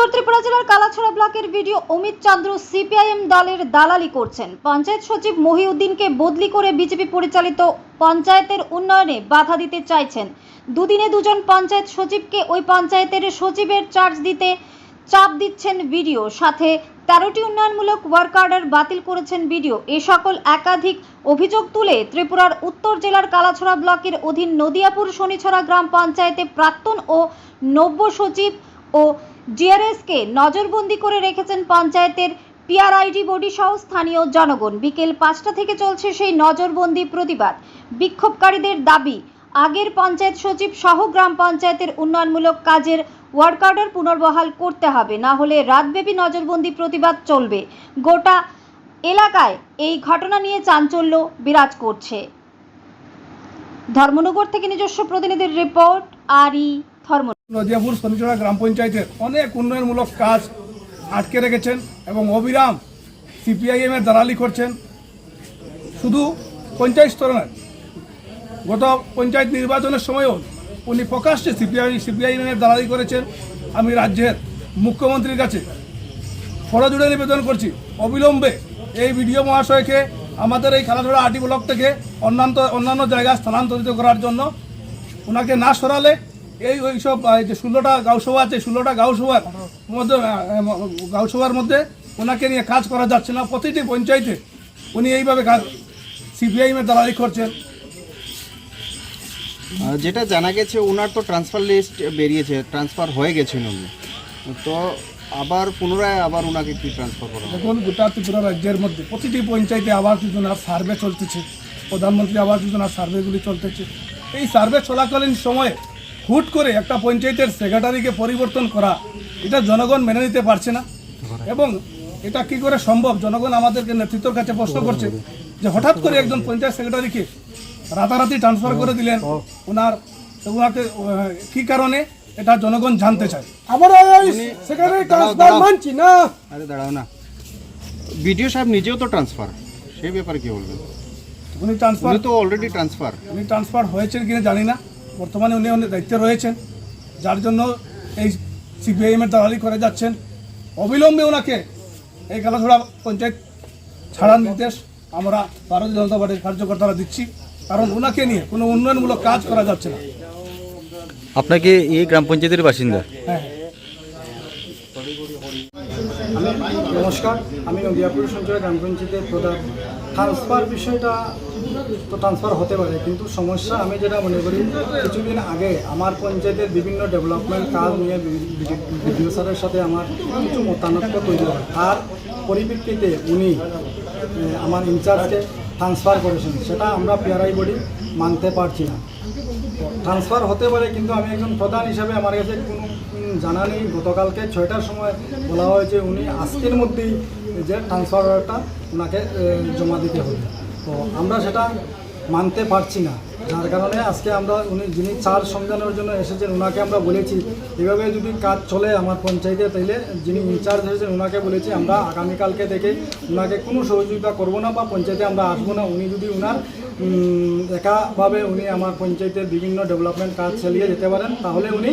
উত্তর ত্রিপুরা জেলার কালাছড়া ব্লকের ভিডিও অমিত চন্দ্র সিপিআইএম দলের দালালি করছেন। পঞ্চায়েত সচিব মহিউদ্দিনকে বদলি করে বিজেপি পরিচালিত পঞ্চায়েতের উন্নয়নে বাধা দিতে চাইছেন। দুদিনে দুজন পঞ্চায়েত সচিবকে ওই পঞ্চায়েতের সচিবের চার্জ দিতে চাপ দিচ্ছেন ভিডিও। সাথে তেরোটি উন্নয়নমূলক ওয়ার্ক অর্ডার বাতিল করেছেন ভিডিও। এ সকল একাধিক অভিযোগ তুলে ত্রিপুরার উত্তর জেলার কালাছড়া ব্লকের অধীন নদিয়াপুর শনিছড়া গ্রাম পঞ্চায়েতে প্রাক্তন ও নব্য সচিব ও ডিআরএসকে নজরবন্দি করে রেখেছেন পঞ্চায়েতের পিআরআইডি বডি সহ স্থানীয় জনগণ। বিকেল পাঁচটা থেকে চলছে সেই নজরবন্দি প্রতিবাদ। বিক্ষোভকারীদের দাবি, আগের পঞ্চায়েত সচিব সহ গ্রাম পঞ্চায়েতের উন্নয়নমূলক কাজের ওয়ার্ক অর্ডার পুনর্বহাল করতে হবে। না হলে রাতব্যাপী নজরবন্দি প্রতিবাদ চলবে। গোটা এলাকায় এই ঘটনা নিয়ে চাঞ্চল্য বিরাজ করছে। ধর্মনগর থেকে নিজস্ব প্রতিনিধির রিপোর্ট, আরই ধর্ম। নদিয়াপুর শনিচড়া গ্রাম পঞ্চায়েতের অনেক উন্নয়নমূলক কাজ আটকে রেখেছেন এবং অবিরাম সিপিআইএম এর দালালি করছেন। শুধু পঞ্চায়েত স্তরে নয়, গত পঞ্চায়েত নির্বাচনের সময়ও উনি প্রকাশ্যে সিপিআই, সিপিআইএম এর দালালি করেছেন। আমি রাজ্যের মুখ্যমন্ত্রীর কাছে ফরজুড়ে নিবেদন করছি, অবিলম্বে এই বিডিও মহাশয়কে আমাদের এই খেলাধুলা আটি ব্লক থেকে অন্যান্য অন্যান্য জায়গায় স্থানান্তরিত করার জন্য। ওনাকে না সরালে এই ওই সব যে ষোলোটা গাঁওসভা আছে ষোলোটা গাঁওসভার মধ্যে গাঁওসভার মধ্যে ওনাকে নিয়ে কাজ করা যাচ্ছে না প্রতিটি পঞ্চায়েতে উনি এইভাবে কাজ সিপিআইএমের দালালি করছেন। যেটা জানা গেছে ওনার তো ট্রান্সফার লিস্ট বেরিয়েছে ট্রান্সফার হয়ে গেছেন উনি? তো আবার পুনরায় আবার ওনাকে কি ট্রান্সফার করা দেখুন গোটা ত্রিপুরা রাজ্যের মধ্যে প্রতিটি পঞ্চায়েতে আবাস যোজনার সার্ভে চলতেছে প্রধানমন্ত্রী আবাস যোজনার সার্ভেগুলি চলতেছে। এই সার্ভে চলাকালীন সময়ে হুট করে একটা পঞ্চায়েতের সেক্রেটারিকে পরিবর্তন করা এটা জনগণ মেনে নিতে পারছে না। এবং এটা কি করে সম্ভব? জনগণ আমাদেরকে নেতৃত্বের কাছে প্রশ্ন করছে যে হঠাৎ করে একজন পঞ্চায়েত সেক্রেটারিকে রাতারাতি ট্রান্সফার করে দিলেন ওনার ওনাকে কি কারণে? এটা জনগণ জানতে চায়। আমরা ট্রান্সফার। মানছি না। আরে দাঁড়াও না। বিডিও সাহেব নিজেও তো ট্রান্সফার সেই ব্যাপারে কি বলবেন? উনি ট্রান্সফার তো অলরেডি ট্রান্সফার উনি ট্রান্সফার হয়েছেন কিনা জানি না। বর্তমানে উনি অনেক দায়িত্বে রয়েছেন যার জন্য এই সিপিআইএম এর দালালি করে যাচ্ছেন। অবিলম্বে ওনাকে এই খেলাধুলা পঞ্চায়েত ছাড়ার নির্দেশ আমরা ভারতীয় জনতা পার্টির কার্যকর্তারা দিচ্ছি কারণ ওনাকে নিয়ে কোনো উন্নয়নমূলক কাজ করা যাচ্ছে না। আপনাকে এই গ্রাম পঞ্চায়েতের বাসিন্দা? হ্যাঁ। আমি নমস্কার আমি নদিয়াপুর সঞ্চয় গ্রাম পঞ্চায়েতের প্রধান। ট্রান্সফার বিষয়টা তো ট্রান্সফার হতে পারে, কিন্তু সমস্যা আমি যেটা মনে করি, কিছুদিন আগে আমার পঞ্চায়েতের বিভিন্ন ডেভেলপমেন্ট কাজ নিয়ে বিডিও স্যারের সাথে আমার কিছু মতানৈক্য তৈরি হয়। তার পরিপ্রেক্ষিতে উনি আমার ইনচার্জকে ট্রান্সফার করেছেন। সেটা আমরা পিআরআই বডি মানতে পারছি না। ট্রান্সফার হতে পারে, কিন্তু আমি একজন প্রধান হিসাবে আমার কাছে কোনো জানা নেই। গতকালকে ছয়টার সময় বলা হয়েছে উনি আজকের মধ্যেই যে ট্রান্সফার ওনাকে জমা দিতে হবে। তো আমরা সেটা মানতে পারছি না। যার কারণে আজকে আমরা উনি যিনি চার সমঝানোর জন্য এসেছেন ওনাকে আমরা বলেছি, এভাবে যদি কাজ চলে আমার পঞ্চায়েতে, তাইলে যিনি ইনচার্জ হয়েছেন ওনাকে বলেছি, আমরা আগামীকালকে থেকে ওনাকে কোনো সহযোগিতা করব না বা পঞ্চায়েতে আমরা আসব না। উনি যদি ওনার একাভাবে উনি আমার পঞ্চায়েতের বিভিন্ন ডেভেলপমেন্ট কাজ চালিয়ে যেতে পারেন, তাহলে উনি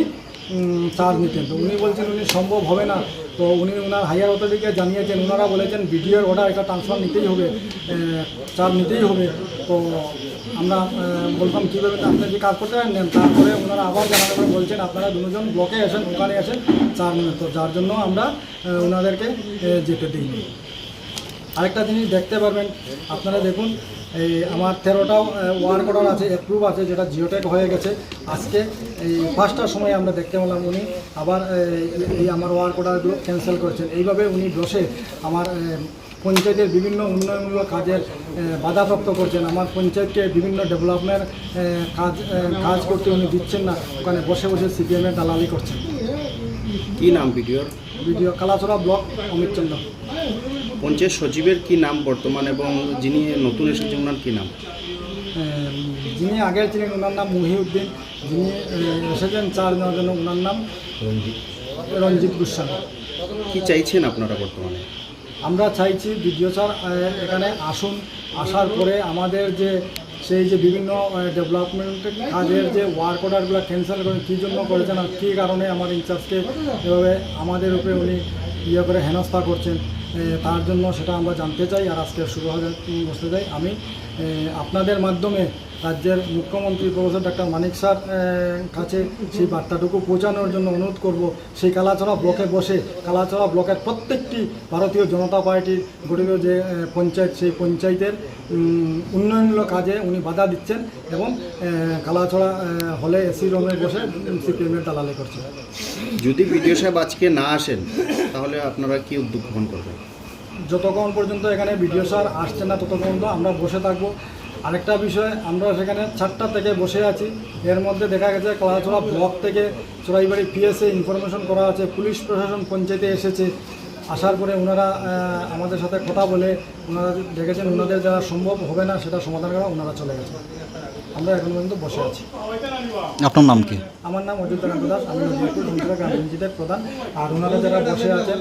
চার্জ নিতেন। তো উনি বলছেন উনি সম্ভব হবে না। তো উনি ওনার হায়ার অথরিটিকে জানিয়েছেন ওনারা বলেছেন বিডিওর অর্ডার এটা ট্রান্সফার নিতেই হবে চার্জ নিতেই হবে। তো আমরা আহ, বললাম কীভাবে আপনি যে কাজ করতে পারেন? তারপরে ওনারা আবার জানাতে পারে বলছেন আপনারা দুজন ব্লকে আসেন ওখানে আসেন চার তো যার জন্য আমরা ওনাদেরকে যেতে দিইনি। আরেকটা জিনিস দেখতে পারবেন আপনারা দেখুন এই আমার তেরোটাও ওয়ার্ক অর্ডার আছে অ্যাপ্রুভ আছে যেটা জিওটেক হয়ে গেছে। আজকে এই পাঁচটার সময় আমরা দেখতে পেলাম উনি আবার এই- আমার ওয়ার্ক অর্ডারগুলো ক্যান্সেল করেছেন। এইভাবে উনি বসে আমার পঞ্চায়েতের বিভিন্ন উন্নয়নমূলক কাজের বাধাপ্রাপ্ত করছেন। আমার পঞ্চায়েতকে বিভিন্ন ডেভেলপমেন্ট কাজ কাজ করতে উনি দিচ্ছেন না ওখানে বসে বসে সিপিএমের দালালি করছেন। কি নাম বিডিওর? BDO Kalachara block Amit Chandra. Panchayat সচিবের কি নাম বর্তমান এবং যিনি নতুন এসেছেন ওনার কি নাম? যিনি আগের ছিলেন ওনার নাম মহিউদ্দিন যিনি এসেছেন চার জন্য ওনার নাম রঞ্জিত। রঞ্জিত গোস্বামী। কি চাইছেন আপনারা বর্তমানে? আমরা চাইছি বিডিও স্যার এখানে আসুন আসার পরে আমাদের যে সেই যে বিভিন্ন ডেভেলপমেন্ট কাজের যে ওয়ার্ক অর্ডারগুলো ক্যান্সেল করে কী জন্য করেছেন আর কী কারণে আমার ইনচার্জকে এভাবে আমাদের উপরে উনি ইয়ে করে হেনস্থা করছেন। তার জন্য সেটা আমরা জানতে চাই আর আজকে শুরু হয়ে বসতে চাই। আমি আপনাদের মাধ্যমে রাজ্যের মুখ্যমন্ত্রী প্রফেসর ডাক্তার মানিক স্যার কাছে সেই বার্তাটুকু পৌঁছানোর জন্য অনুরোধ করব। সেই কালাচড়া ব্লকে বসে কালাচড়া ব্লকের প্রত্যেকটি ভারতীয় জনতা পার্টির গঠিত যে পঞ্চায়েত সেই পঞ্চায়েতের উন্নয়নমূলক কাজে উনি বাধা দিচ্ছেন এবং এ, কালাছড়া হলে এসি রুমে বসে সিপিএমের দালালি করছেন। যদি বিডিও সাহেব আজকে না আসেন তাহলে আপনারা কি উদ্যোগ গ্রহণ করবেন? যতক্ষণ পর্যন্ত এখানে বিডিও স্যার আসছে না ততক্ষণ আমরা বসে থাকব। আরেকটা বিষয়, আমরা সেখানে চারটা থেকে বসে আছি। এর মধ্যে দেখা গেছে কলাছড়া ব্লক থেকে চোরাইবাড়ি পিএসএ ইনফরমেশন করা আছে, পুলিশ প্রশাসন পঞ্চায়েতে এসেছে। আসার পরে ওনারা আমাদের সাথে কথা বলে, ওনারা দেখেছেন ওনাদের যারা সম্ভব হবে না, সেটা সমাধান করা, ওনারা চলে গেছে আমরা এখন পর্যন্ত বসে আছি। আপনার নাম কি? আমার নাম অযোধ্যাকান্ত দাস আমি নদীপুর গ্রাম পঞ্চায়েতের প্রধান। আর ওনারা যারা বসে আছেন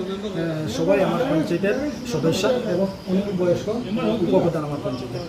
সবাই আমার পঞ্চায়েতের সদস্য এবং উনি বয়স্ক উপপ্রধান আমার পঞ্চায়েতের।